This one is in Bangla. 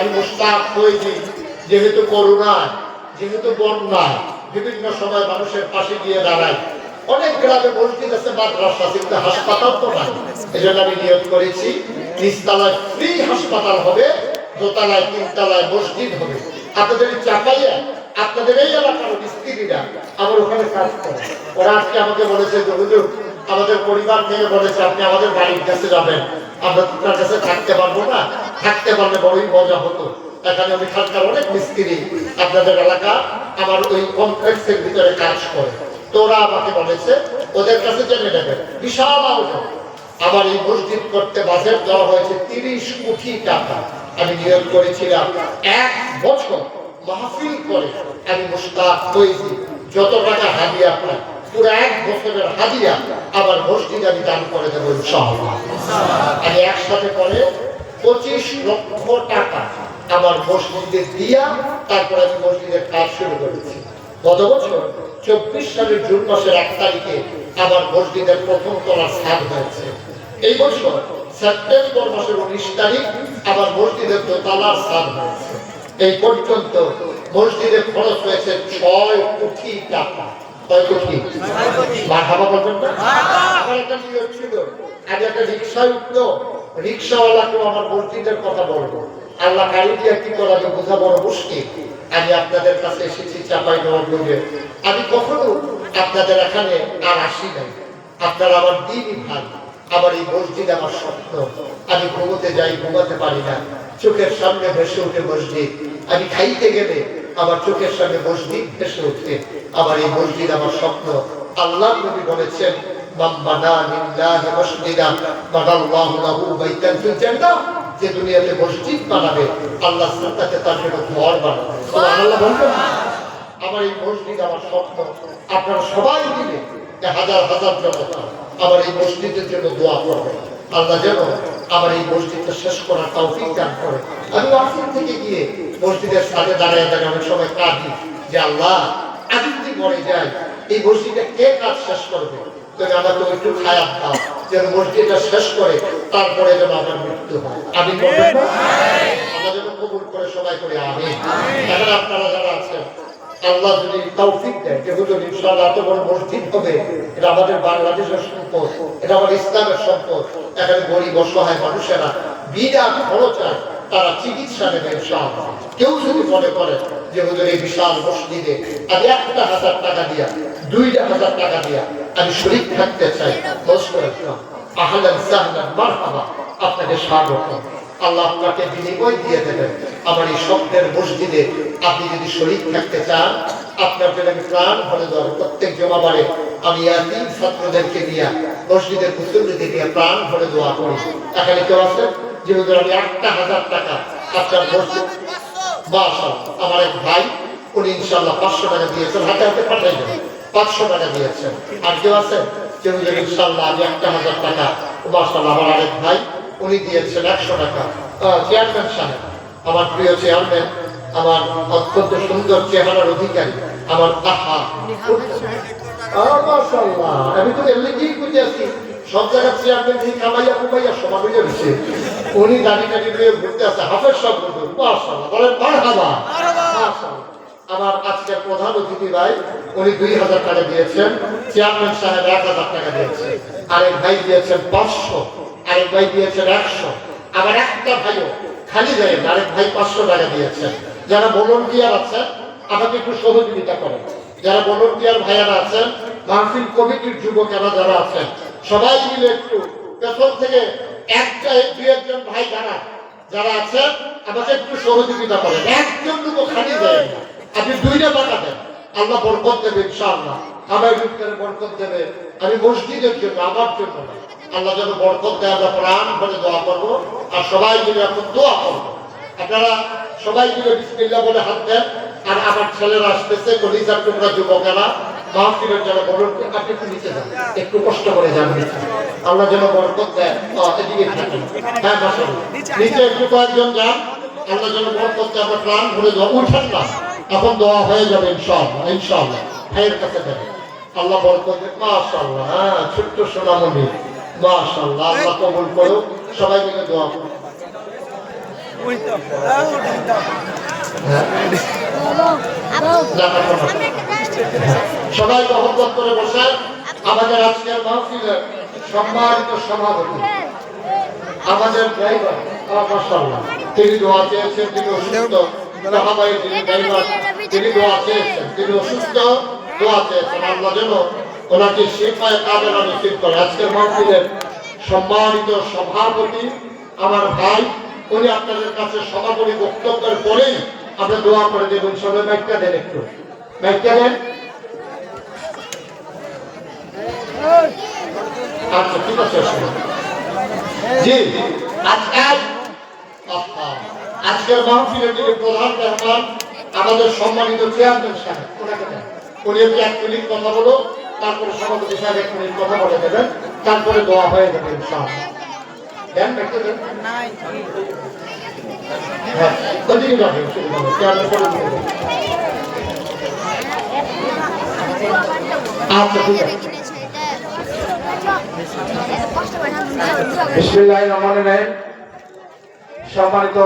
আমি মুস্তাক হয়েছি। যেহেতু করোনায় যেহেতু বন্যায় বিভিন্ন সময় মানুষের পাশে গিয়ে দাঁড়ায়। অনেক গ্রামে মসজিদ আছে, মাদ্রাসা কিন্তু হাসপাতাল তো নাই। এই জন্য আমি নিয়োগ করেছি। নিচতলায় ফ্রি হাসপাতাল হবে, দোতলায়, তিনতলায় মসজিদ হবে। আপনাদের চাপাইয়া আপনাদের এই এলাকার মিস্ত্রিরা আমার ওখানে কাজ করে। ওরা আজকে আমাকে বলেছে আমাদের পরিবার থেকে বলেছে আপনি আমাদের বাড়ির কাছে যাবেন। আমরা তার কাছে থাকতে পারব না। থাকতে পারলে বড়ই মজা হতো। এখানে আমি অনেক মিস্ত্রি আপনাদের এলাকা আমার ওই কমপ্লেক্সের ভিতরে কাজ করে। তো ওরা আমাকে বলেছে, ওদের কাছে জেনে নেবেন। বিশাল আয়োজন। আমার এই মসজিদ করতে বাজেট দেওয়া হয়েছে তিরিশ কোটি টাকা। আমি নিয়োগ করেছিলাম এক বছর। মাহফিল করে আমি মুস্তাক হয়েছি যত টাকা হাদিয়া পাই পুরো এক বছরের হাদিয়া আমার মসজিদ আমি দান করে দেবো ইনশাআল্লাহ। আমি একসাথে করে পঁচিশ লক্ষ টাকা আমার মসজিদে দিয়া তারপরে আমি মসজিদের কাজ শুরু করেছি। গত বছর চব্বিশ সালের জুন মাসের এক তারিখে আমার মসজিদের প্রথম তলা ছাদ হয়েছে। এই বছর সেপ্টেম্বর মাসের উনিশ তারিখ আমার মসজিদের দোতলার ছাদ হয়েছে। এই পর্যন্ত মসজিদে খরচ হয়েছে ছয় কোটি টাকা। কয় কোটি? ছিল একটা রিক্সাওয়ালাকেও আমার মসজিদের কথা বলব আল্লাহ বোঝা বড় মুশকিল? আমি আপনাদের কাছে এসেছি চাপাই নেওয়ার আমি কখনো আপনাদের এখানে আর আসি নাই। আপনারা আমার দিনই ভাই, আমার এই মসজিদ আমার স্বপ্ন। আমি ঘুমোতে যাই, ঘুমাতে পারি না। চোখের সামনে ভেসে উঠে মসজিদ। আমি খাইতে গেলে আমার চোখের সামনে মসজিদ ভেসে উঠে আমার এই মসজিদ আমার স্বপ্ন। আল্লাহ নবী বলেছেন যে মসজিদ বানাবে, আল্লাহ তার? আমার এই মসজিদ আমার স্বপ্ন। আপনারা সবাই মিলে হাজার হাজার এই মসজিদের জন্য দোয়া করবে আল্লাহ যেন আমার এই মসজিদটা শেষ করার তৌফিক দান করে আমি ওয়াসিম থেকে গিয়ে মসজিদের সাথে দাঁড়িয়ে দাঁড়িয়ে অনেক সময় কাঁদি যে আল্লাহ আমি যদি মরে যাই এই মসজিদে কে কাজ শেষ করবে? তুমি আমাকে একটু খায়াত দাও যেন মসজিদটা শেষ করে তারপরে যেন আমার মৃত্যু হয়। আমি আমরা যেন কবুল করে সবাই করে আমি এখন আপনারা যারা আছেন আল্লাহ যদি তৌফিক দেয় যে হুজুর ইনশাআল্লাহ এত বড় মসজিদ হবে এটা আমাদের বাংলাদেশের সম্পদ এটা আমাদের ইসলামের সম্পদ। এখানে গরিব অসহায় মানুষেরা বিনা খরচায় তারা চিকিৎসা নেবে ইনশাআল্লাহ। কেউ যদি মনে করে যে হুজুর এই বিশাল মসজিদে আমি একটা হাজার টাকা দিয়া, দুইটা হাজার টাকা দিয়া আমি শরীর থাকতে চাই আহলান সাহলান মারহাবা, আপনাকে স্বাগত। আল্লাহ আপনাকে বিনিময় দিয়ে দেবেন। আমার এই স্বপ্নের মসজিদে আপনি যদি শরীর থাকতে চান, আপনার জন্য আমি প্রাণ ভরে দেওয়ার প্রত্যেক জমাবারে আমি ছাত্রদেরকে নিয়ে মসজিদের মুসল্লিদের নিয়ে প্রাণ ভরে দেওয়া করি। এখানে কেউ আছে? যে হুজুর আমি একটা হাজার টাকা আপনার আমার এক ভাই উনি ইনশাল্লাহ পাঁচশো টাকা দিয়েছেন হাতে হাতে পাঠাই দেবেন। পাঁচশো টাকা দিয়েছেন। আর কেউ আছে? যে হুজুর ইনশাল্লাহ আমি একটা হাজার টাকা মাসাল্লাহ আমার আরেক ভাই উনি দিয়েছেন একশো টাকা। আহ, চেয়ারম্যান সাহেব আমার প্রিয় চেয়ারম্যান আমার অত্যন্ত সুন্দর চেহারার অধিকারী আমার তাহা। আহ, আমি তো এমনি কি খুঁজে আছি সব জায়গায় চেয়ারম্যান থেকে কামাইয়া কুমাইয়া সমান গেছে উনি দাঁড়িয়ে দাঁড়িয়ে নিয়ে ঘুরতে আছে হাফের সব বলুন বলেন মারহাবা। আমার আজকের প্রধান অতিথি ভাই উনি দুই হাজার টাকা দিয়েছেন চেয়ারম্যান সাহেব এক হাজার টাকা দিয়েছেন আরেক ভাই দিয়েছেন পাঁচশো আরেক ভাই দিয়েছেন একশো। আবার একটা ভাইও খালি যায় আরেক ভাই পাঁচশো টাকা দিয়েছেন। যারা ভলন্টিয়ার আছেন আমাকে একটু সহযোগিতা করেন। যারা ভলন্টিয়ার ভাইয়ারা আছেন মাহফিল কমিটির যুবকেরা যারা আছেন সবাই মিলে একটু পেছন থেকে একটা দুই একজন ভাই যারা যারা আছেন আমাকে একটু সহযোগিতা করেন একজন লোক খালি না। আপনি দুইটা টাকা দেন। আল্লাহ বরকত দেবে ইনশাআল্লাহ। আমার ভিতরে বরকত দেবে। আমি মসজিদের জন্য, আমার জন্য আল্লাহ যেন বরকত দেয়, আমরা প্রাণ ভরে দোয়া করব। আর সবাই মিলে এখন দোয়া করব। আপনারা সবাই মিলে বিসমিল্লাহ বলে হাত দেন। আর আমার ছেলেরা আসতেছে, কলিজার টুকরা যুবকেরা। মাহফিলের যারা বলুন আপনি একটু নিচে যান একটু কষ্ট করে যান আল্লাহ যেন বরকত দেয় এদিকে থাকেন। হ্যাঁ মাশাআল্লাহ নিচে একটু কয়েকজন যান। আল্লাহ যেন বরকত দেয় আমরা প্রাণ ভরে দোয়া উঠেন না। এখন দোয়া হয়ে যাবে ইনশাআল্লাহ ইনশাআল্লাহ। ভাইয়ের কাছে দেবেন আল্লাহ বরকত দেয় মাশাআল্লাহ হ্যাঁ ছোট্ট সোনামণি। মাশাআল্লাহ আল্লাহ কবুল করুক। সবাই মিলে দোয়া করুন। হ্যাঁ। সবাই মহব্বত করে বসে আমাদের আজকের মাহফিলের সম্মানিত সভাপতি আমাদের ড্রাইভার তিনি দোয়া চেয়েছেন, তিনি অসুস্থ। সম্মানিত সভাপতি আমার ভাই, উনি আপনাদের কাছে সভাপতি বক্তব্যের পরেই আপনি দোয়া করে দেবেন সবাই ব্যাখ্যা দেন একটু। আচ্ছা ঠিক আছে জি আজকাল আজকের মাহফিলের যিনি প্রধান মেহমান আমাদের সম্মানিত চেয়ারম্যান সাহেব ওনাকে দেন। উনি একটু এক মিনিট কথা বলো তারপরে সভাপতি সাহেব এক মিনিট কথা বলে দেবেন তারপরে দোয়া হয়ে যাবে ইনশাআল্লাহ দেন ব্যাখ্যা দেন হ্যাঁ চেয়ারম্যান করে দিয়ে দেবেন। সম্মানিত